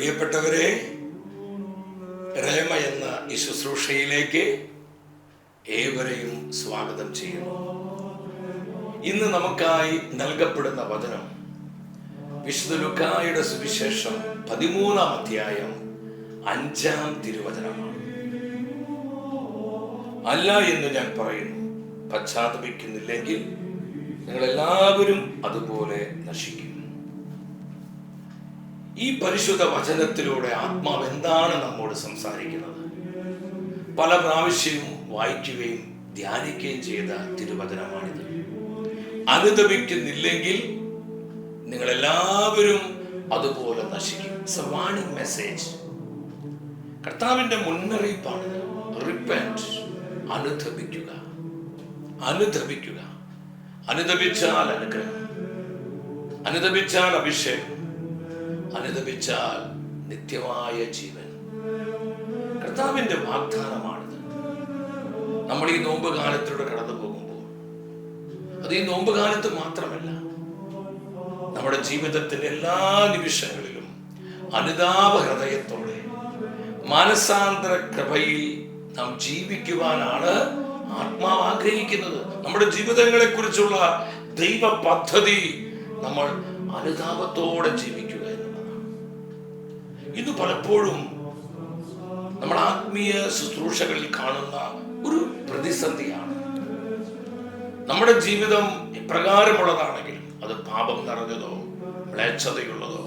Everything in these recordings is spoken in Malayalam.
പ്രിയപ്പെട്ടവരെ രേമ എന്ന ഈ ശുശ്രൂഷയിലേക്ക് ഏവരെയും സ്വാഗതം ചെയ്യുന്നു. ഇന്ന് നമുക്കായി നൽകപ്പെടുന്ന വചനം വിശുദ്ധ ലുക്കായുടെ സുവിശേഷം പതിമൂന്നാം അധ്യായം അഞ്ചാം തിരുവചനമാണ്. അല്ല എന്ന് ഞാൻ പറയുന്നു പശ്ചാത്തപിക്കുന്നില്ലെങ്കിൽ നിങ്ങൾ എല്ലാവരും അതുപോലെ നശിക്കും. ഈ പരിശുദ്ധ വചനത്തിലൂടെ ആത്മാവ് എന്താണ് നമ്മോട് സംസാരിക്കുന്നത്? പല പ്രാവശ്യവും വായിക്കുകയും ധ്യാനിക്കുകയും ചെയ്ത തിരുവചനമാണിത്. അനുദപിക്കുന്നില്ലെങ്കിൽ നിങ്ങൾ എല്ലാവരും അതുപോലെ നശിക്കും. ഇറ്റ്സ് എ വാണിംഗ് മെസ്സേജ് കർത്താവിന്റെ മുന്നറിയിപ്പാണ്. റിപ്പന്റ് അനുദപിക്കുക. അനുദപിക്കുക. അനുദപിച്ചാൽ അനുഗ്രഹം. അനുദപിച്ചാൽ അഭിഷേകം. അനുദപിച്ചാൽ നിത്യമായ ജീവൻ. കർത്താവിന്റെ വാഗ്ദാനമാണിത്. നമ്മൾ ഈ നോമ്പ് കാലത്തിലൂടെ കടന്നു പോകുമ്പോൾ അത് ഈ നോമ്പ് കാലത്ത് മാത്രമല്ല നമ്മുടെ ജീവിതത്തിന്റെ എല്ലാ നിമിഷങ്ങളിലും അനുതാപ ഹൃദയത്തോടെ മാനസാന്തര കൃപയിൽ നാം ജീവിക്കുവാനാണ് ആത്മാവ് ആഗ്രഹിക്കുന്നത്. നമ്മുടെ ജീവിതങ്ങളെ കുറിച്ചുള്ള ദൈവ പദ്ധതി നമ്മൾ അനുതാപത്തോടെ എന്നുള്ളതാണ് ഇത് പലപ്പോഴും നമ്മൾ ആത്മീയ ശുശ്രൂഷകളിൽ കാണുന്ന ഒരു പ്രതിസന്ധിയാണ്. നമ്മുടെ ജീവിതം ഇപ്രകാരമുള്ളതാണെങ്കിൽ അത് പാപം നിറഞ്ഞതോ മ്ലേച്ഛതയുള്ളതോ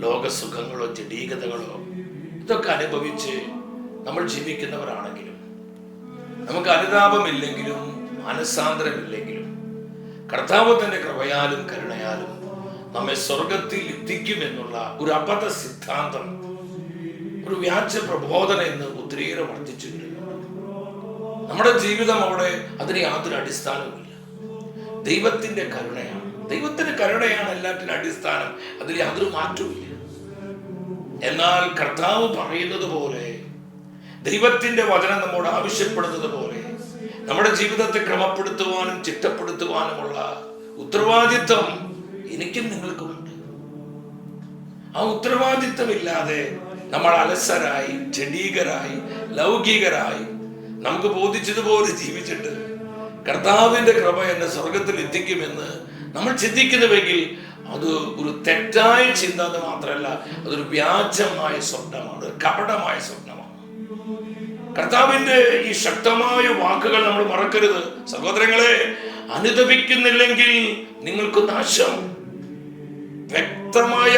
ലോകസുഖങ്ങളോ ജഡീകതകളോ ഇതൊക്കെ അനുഭവിച്ച് നമ്മൾ ജീവിക്കുന്നവരാണെങ്കിലും നമുക്ക് അനുതാപമില്ലെങ്കിലും മനസ്സാന്തരമില്ലെങ്കിലും കർത്താവ് തന്റെ കൃപയാലും കരുണയാലും നമ്മെ സ്വർഗത്തിൽ എത്തിക്കുമെന്നുള്ള ഒരു അബദ്ധ സിദ്ധാന്തം ഒരു വ്യാജ പ്രബോധന എന്ന് ഒത്തിരിയേറെ വർദ്ധിച്ചു നമ്മുടെ ജീവിതം അവിടെ അതിന് യാതൊരു അടിസ്ഥാനവുമില്ല. ദൈവത്തിന്റെ കരുണയാണ്. ദൈവത്തിന്റെ കരുണയാണ് എല്ലാറ്റിനും അടിസ്ഥാനം. അതിൽ യാതൊരു മാറ്റവുമില്ല. എന്നാൽ കർത്താവ് പറയുന്നത് പോലെ ദൈവത്തിന്റെ വചനം നമ്മോട് ആവശ്യപ്പെടുന്നത് പോലെ നമ്മുടെ ജീവിതത്തെ ക്രമപ്പെടുത്തുവാനും ചിട്ടപ്പെടുത്തുവാനുമുള്ള ഉത്തരവാദിത്വം എനിക്കും നിങ്ങൾക്കുമുണ്ട്. ആ ഉത്തരവാദിത്വമില്ലാതെ നമ്മൾ അലസരായി ജഡീകരായി ലൗകികരായി നമുക്ക് ബോധിച്ചതുപോലെ ജീവിച്ചിട്ട് കർത്താവിന്റെ കൃപ എന്നെ സ്വർഗത്തിൽ എത്തിക്കുമെന്ന് നമ്മൾ ചിന്തിക്കുന്നുവെങ്കിൽ അത് ഒരു തെറ്റായ ചിന്ത എന്ന് മാത്രമല്ല അതൊരു വ്യാജമായ സ്വപ്നമാണ് കപടമായ സ്വപ്നമാണ്. കർത്താവിന്റെ ഈ ശക്തമായ വാക്കുകൾ നമ്മൾ മറക്കരുത്. സഹോദരങ്ങളെ അനുദപിക്കുന്നില്ലെങ്കിൽ നിങ്ങൾക്ക് നാശം. വ്യക്തമായ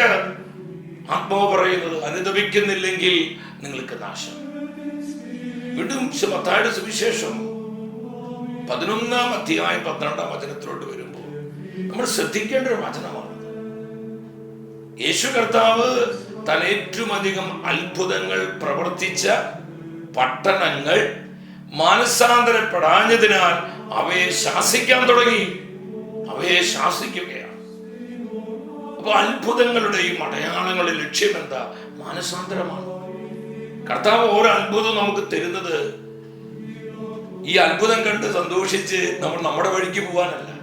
ആത്മാവ് പറയുന്നത് അനുദപിക്കുന്നില്ലെങ്കിൽ നിങ്ങൾക്ക് നാശം. വീണ്ടും മത്തായുടെ സുവിശേഷം പതിനൊന്നാം അധ്യായം പന്ത്രണ്ടാം വചനത്തിലോട്ട് വരുമ്പോൾ നമ്മൾ ശ്രദ്ധിക്കേണ്ട ഒരു വചനമാണ്. യേശു കർത്താവ് താൻ ഏറ്റവും അധികം അത്ഭുതങ്ങൾ പ്രവർത്തിച്ച പട്ടണങ്ങൾ മാനസാന്തരപ്പെടാഞ്ഞതിനാൽ അവയെ ശാസിക്കാൻ തുടങ്ങി. അവയെ ശാസിക്കുകയാണ് അപ്പൊ അത്ഭുതങ്ങളുടെയും അടയാളങ്ങളുടെ ലക്ഷ്യം എന്താ? മാനസാന്തരമാണ്. കർത്താവ് ഓരോ അത്ഭുതവും നമുക്ക് തരുന്നത് ഈ അത്ഭുതം കണ്ട് സന്തോഷിച്ച് നമ്മൾ നമ്മുടെ വഴിക്ക് പോകാനല്ല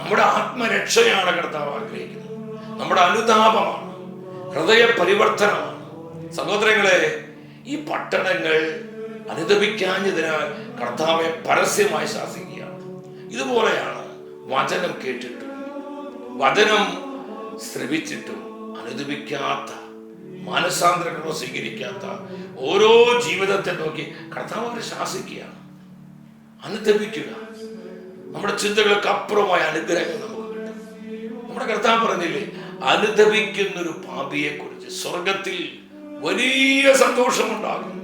നമ്മുടെ ആത്മരക്ഷയാണ് കർത്താവ് ആഗ്രഹിക്കുന്നത്. നമ്മുടെ അനുതാപമാണ്. ഹൃദയ പരിവർത്തനമാണ്. സഹോദരങ്ങളെ ഈ പട്ടണങ്ങൾ അനുദപിക്കാഞ്ഞതിനാൽ കർത്താവെ പരസ്യമായി ശാസിക്കുകയാണ്. ഇതുപോലെയാണ് വചനം കേട്ടിട്ട് വചനം ശ്രവിച്ചിട്ടും അനുദപിക്കാത്ത മാനസാന്തരങ്ങളോ സ്വീകരിക്കാത്ത ഓരോ ജീവിതത്തെ നോക്കി കർത്താവ് അവരെ ശാസിക്കുകയാണ്. അനുദപിക്കുക. നമ്മുടെ ചിന്തകൾക്ക് അപ്പുറമായ അനുഗ്രഹങ്ങൾ നമുക്ക് കിട്ടും. നമ്മുടെ കർത്താവ് പറഞ്ഞില്ലേ അനുദപിക്കുന്നൊരു പാപിയെ കുറിച്ച് സ്വർഗത്തിൽ വലിയ സന്തോഷമുണ്ടാകും.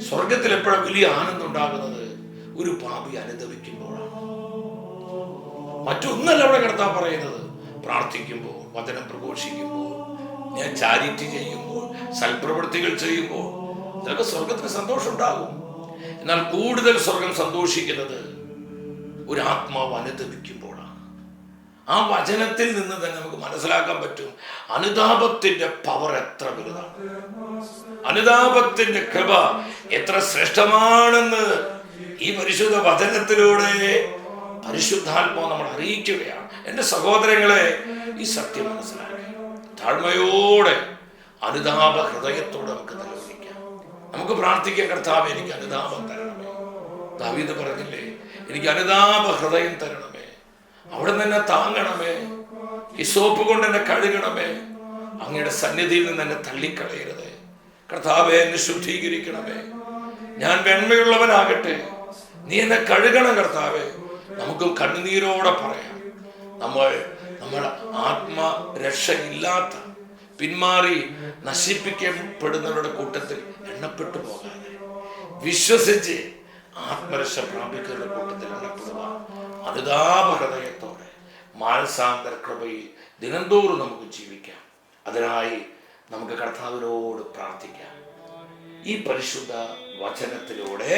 സ്വർഗത്തിൽ എപ്പോഴാണ് വലിയ ആനന്ദം ഉണ്ടാകുന്നത്? ഒരു പാപി അനുദപിക്കുമ്പോഴാണ്. മറ്റൊന്നല്ല അവിടെ കർത്താവ് പറയുന്നത്. പ്രാർത്ഥിക്കുമ്പോൾ വചനം പ്രഘോഷിക്കുമ്പോൾ ഞാൻ ചാരിറ്റി ചെയ്യുമ്പോൾ സൽപ്രവൃത്തികൾ ചെയ്യുമ്പോൾ ഇതൊക്കെ സ്വർഗത്തിന് സന്തോഷം ഉണ്ടാകും എന്നാൽ കൂടുതൽ സ്വർഗം സന്തോഷിക്കുന്നത് ഒരു ആത്മാവ് അനുദപിക്കുമ്പോഴാണ് ആ വചനത്തിൽ നിന്ന് തന്നെ നമുക്ക് മനസ്സിലാക്കാൻ പറ്റും അനുതാപത്തിന്റെ പവർ എത്ര വലുതാണ്. അനുതാപത്തിന്റെ കൃപ എത്ര ശ്രേഷ്ഠമാണെന്ന് ഈ പരിശുദ്ധ വചനത്തിലൂടെ പരിശുദ്ധാത്മാവ് നമ്മൾ അറിയിക്കുകയാണ്. എന്റെ സഹോദരങ്ങളെ ഈ സത്യം മനസ്സിലാക്കി താഴ്മയോടെ അനുതാപ ഹൃദയത്തോടെ നമുക്ക് നിലവിളിക്കാം നമുക്ക് പ്രാർത്ഥിക്കാം കർത്താവ് എനിക്ക് അനുതാപം തരണമേ. ദാവീദ് പറഞ്ഞില്ലേ എനിക്ക് അനുതാപ ഹൃദയം തരണമേ. അവിടെ നിന്ന് താങ്ങണമേ. ഈ സോപ്പ് കൊണ്ട് എന്നെ കഴുകണമേ. അങ്ങയുടെ സന്നിധിയിൽ നിന്ന് എന്നെ തള്ളിക്കളയരുത്. കർത്താവെ എന്നെ ശുദ്ധീകരിക്കണമേ. ഞാൻ വെണ്മയുള്ളവനാകട്ടെ. നീ എന്നെ കഴുകണം കർത്താവെ. നമുക്ക് കണ്ണുനീരോടെ പറയാം. നമ്മൾ നമ്മൾ ആത്മരക്ഷയില്ലാത്ത പിന്മാറി നശിപ്പിക്കപ്പെടുന്നവരുടെ കൂട്ടത്തിൽ എണ്ണപ്പെട്ടു പോകാതെ വിശ്വസിച്ച് ആത്മരക്ഷ പ്രാപിക്കുന്ന കൂട്ടത്തിൽ എണ്ണപ്പെടുക. അനുതാപ ഹൃദയത്തോടെ മാനസാന്തര കൃപയിൽ ദിനംതോറും നമുക്ക് ജീവിക്കാം. അതിനായി നമുക്ക് കർത്താവിനോട് പ്രാർത്ഥിക്കാം. ഈ പരിശുദ്ധ വചനത്തിലൂടെ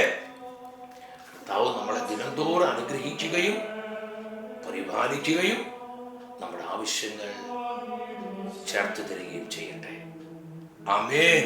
കർത്താവ് നമ്മളെ ദിനംതോറും അനുഗ്രഹിക്കുകയും പരിപാലിക്കുകയും നമ്മുടെ ആവശ്യങ്ങൾ ചേർത്ത് തരികയും ചെയ്യട്ടെ. ആമേൻ.